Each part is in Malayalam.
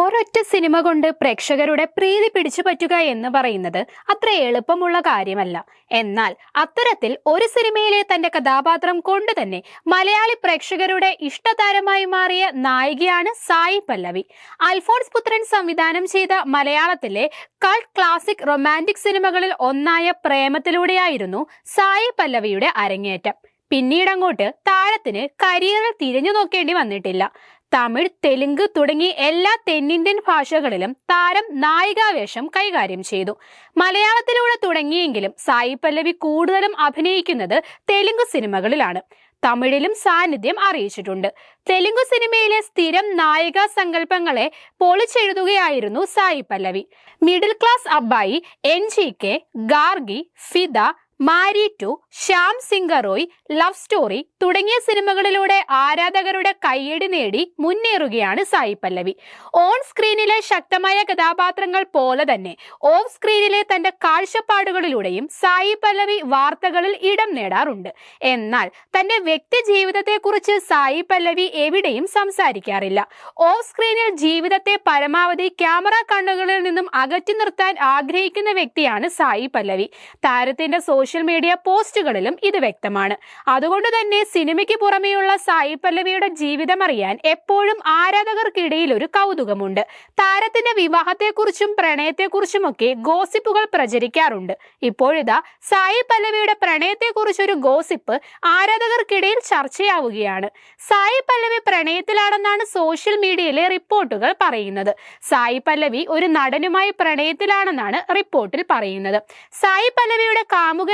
ഒരൊറ്റ സിനിമ കൊണ്ട് പ്രേക്ഷകരുടെ പ്രീതി പിടിച്ചു പറ്റുക എന്ന് പറയുന്നത് അത്ര എളുപ്പമുള്ള കാര്യമല്ല. എന്നാൽ അത്തരത്തിൽ ഒരു സിനിമയിലെ തന്റെ കഥാപാത്രം കൊണ്ട് തന്നെ മലയാളി പ്രേക്ഷകരുടെ ഇഷ്ടതാരമായി മാറിയ നായികയാണ് സായി പല്ലവി. അൽഫോൺസ് പുത്രൻ സംവിധാനം ചെയ്ത മലയാളത്തിലെ കൾട്ട് ക്ലാസിക് റൊമാന്റിക് സിനിമകളിൽ ഒന്നായ പ്രേമത്തിലൂടെയായിരുന്നു സായി പല്ലവിയുടെ അരങ്ങേറ്റം. പിന്നീടങ്ങോട്ട് താരത്തിന് കരിയറിൽ തിരിഞ്ഞു നോക്കേണ്ടി വന്നിട്ടില്ല. തമിഴ് തെലുങ്ക് തുടങ്ങി എല്ലാ തെന്നിന്ത്യൻ ഭാഷകളിലും താരം നായികാവേഷം കൈകാര്യം ചെയ്തു. മലയാളത്തിലൂടെ തുടങ്ങിയെങ്കിലും സായി പല്ലവി കൂടുതലും അഭിനയിക്കുന്നത് തെലുങ്ക് സിനിമകളിലാണ്. തമിഴിലും സാന്നിധ്യം അറിയിച്ചിട്ടുണ്ട്. തെലുങ്ക് സിനിമയിലെ സ്ഥിരം നായിക സങ്കല്പങ്ങളെ പൊളിച്ചെഴുതുകയായിരുന്നു Sai Pallavi. Middle class Abbayi N G K Gargi Fidaa Maari two Shyam Singha Roy love story തുടങ്ങിയ സിനിമകളിലൂടെ ആരാധകരുടെ കയ്യടി നേടി മുന്നേറുകയാണ് സായി പല്ലവി. ഓൺ സ്ക്രീനിലെ ശക്തമായ കഥാപാത്രങ്ങൾ പോലെ തന്നെ ഓഫ് സ്ക്രീനിലെ തന്റെ കാഴ്ചപ്പാടുകളിലൂടെയും സായി പല്ലവി വാർത്തകളിൽ ഇടം നേടാറുണ്ട്. എന്നാൽ തന്റെ വ്യക്തി ജീവിതത്തെക്കുറിച്ച് സായി പല്ലവി എവിടെയും സംസാരിക്കാറില്ല. ഓഫ് സ്ക്രീനിൽ ജീവിതത്തെ പരമാവധി ക്യാമറ കണ്ണുകളിൽ നിന്നും അകറ്റി നിർത്താൻ ആഗ്രഹിക്കുന്ന വ്യക്തിയാണ് സായി പല്ലവി. താരത്തിന്റെ സോഷ്യൽ മീഡിയ പോസ്റ്റുകളിലും ഇത് വ്യക്തമാണ്. അതുകൊണ്ട് തന്നെ സിനിമയ്ക്ക് പുറമെയുള്ള സായി പല്ലവിയുടെ ജീവിതം അറിയാൻ എപ്പോഴും ആരാധകർക്കിടയിൽ ഒരു കൗതുകമുണ്ട്. താരത്തിന്റെ വിവാഹത്തെക്കുറിച്ചും പ്രണയത്തെക്കുറിച്ചുമൊക്കെ ഗോസിപ്പുകൾ പ്രചരിക്കാറുണ്ട്. ഇപ്പോഴിതാ സായി പല്ലവിയുടെ പ്രണയത്തെക്കുറിച്ചൊരു ഗോസിപ്പ് ആരാധകർക്കിടയിൽ ചർച്ചയാവുകയാണ്. സായി പല്ലവി പ്രണയത്തിലാണെന്നാണ് സോഷ്യൽ മീഡിയയിലെ റിപ്പോർട്ടുകൾ പറയുന്നത്. സായി പല്ലവി ഒരു നടനുമായി പ്രണയത്തിലാണെന്നാണ് റിപ്പോർട്ടിൽ പറയുന്നത്. സായി പല്ലവിയുടെ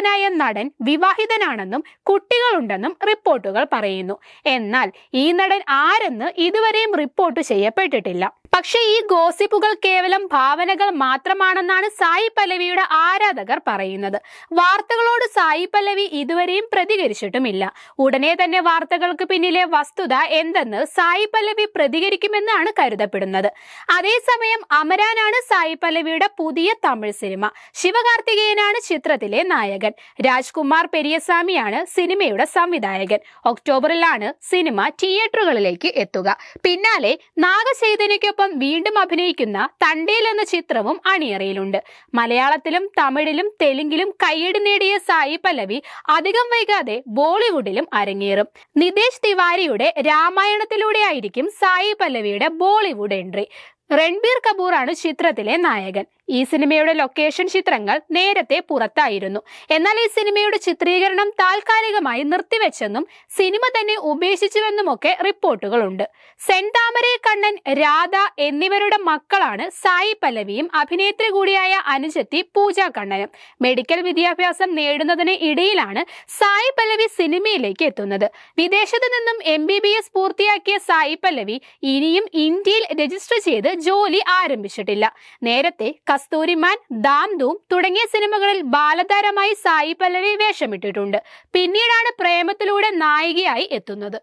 കാമുകനായ നടൻ വിവാഹിതനാണെന്നും കുട്ടികളുണ്ടെന്നും റിപ്പോർട്ടുകൾ പറയുന്നു. എന്നാൽ ഈ നടൻ ആരെന്ന് ഇതുവരെയും റിപ്പോർട്ട് ചെയ്യപ്പെട്ടിട്ടില്ല. പക്ഷേ ഈ ഗോസിപ്പുകൾ കേവലം ഭാവനകൾ മാത്രമാണെന്നാണ് സായി പല്ലവിയുടെ ആരാധകർ പറയുന്നത്. വാർത്തകളോട് സായി പല്ലവി ഇതുവരെയും പ്രതികരിച്ചിട്ടുമില്ല. ഉടനെ തന്നെ വാർത്തകൾക്ക് പിന്നിലെ വസ്തുത എന്തെന്ന് സായി പല്ലവി പ്രതികരിക്കുമെന്നാണ് കരുതപ്പെടുന്നത്. അതേസമയം അമരാനാണ് സായി പല്ലവിയുടെ പുതിയ തമിഴ് സിനിമ. ശിവകാർത്തികേയനാണ് ചിത്രത്തിലെ നായകൻ. രാജ്കുമാർ പെരിയസ്വാമിയാണ് സിനിമയുടെ സംവിധായകൻ. ഒക്ടോബറിലാണ് സിനിമ തിയേറ്ററുകളിലേക്ക് എത്തുക. പിന്നാലെ നാഗചൈതന്യക്കൊപ്പം വീണ്ടും അഭിനയിക്കുന്ന തണ്ടേൽ എന്ന ചിത്രവും അണിയറയിലുണ്ട്. മലയാളത്തിലും തമിഴിലും തെലുങ്കിലും കയ്യടി നേടിയ സായി പല്ലവി അധികം വൈകാതെ ബോളിവുഡിലും അരങ്ങേറും. നിതേഷ് തിവാരിയുടെ രാമായണത്തിലൂടെ ആയിരിക്കും സായി പല്ലവിയുടെ ബോളിവുഡ് എൻട്രി. രൺബീർ കപൂറാണ് ചിത്രത്തിലെ നായകൻ. ഈ സിനിമയുടെ ലൊക്കേഷൻ ചിത്രങ്ങൾ നേരത്തെ പുറത്തായിരുന്നു. എന്നാൽ ഈ സിനിമയുടെ ചിത്രീകരണം താൽക്കാലികമായി നിർത്തിവെച്ചെന്നും സിനിമ തന്നെ ഉപേക്ഷിച്ചുവെന്നുമൊക്കെ റിപ്പോർട്ടുകളുണ്ട്. സെൻതാമരെ കണ്ണൻ രാധ എന്നിവരുടെ മക്കളാണ് സായി പല്ലവിയും അഭിനേത്രി കൂടിയായ അനുജത്തി പൂജ കണ്ണനും. മെഡിക്കൽ വിദ്യാഭ്യാസം നേടുന്നതിന് ഇടയിലാണ് സായി പല്ലവി സിനിമയിലേക്ക് എത്തുന്നത്. വിദേശത്തു നിന്നും എം ബി ബി എസ് പൂർത്തിയാക്കിയ സായി പല്ലവി ഇനിയും ഇന്ത്യയിൽ രജിസ്റ്റർ ചെയ്ത് ജോലി ആരംഭിച്ചിട്ടില്ല. നേരത്തെ കസ്തൂരിമാൻ ദാം ധൂം തുടങ്ങിയ സിനിമകളിൽ ബാലതാരമായി സായി പല്ലവി വേഷമിട്ടിട്ടുണ്ട്. പിന്നീടാണ് പ്രേമത്തിലൂടെ നായികയായി എത്തുന്നത്.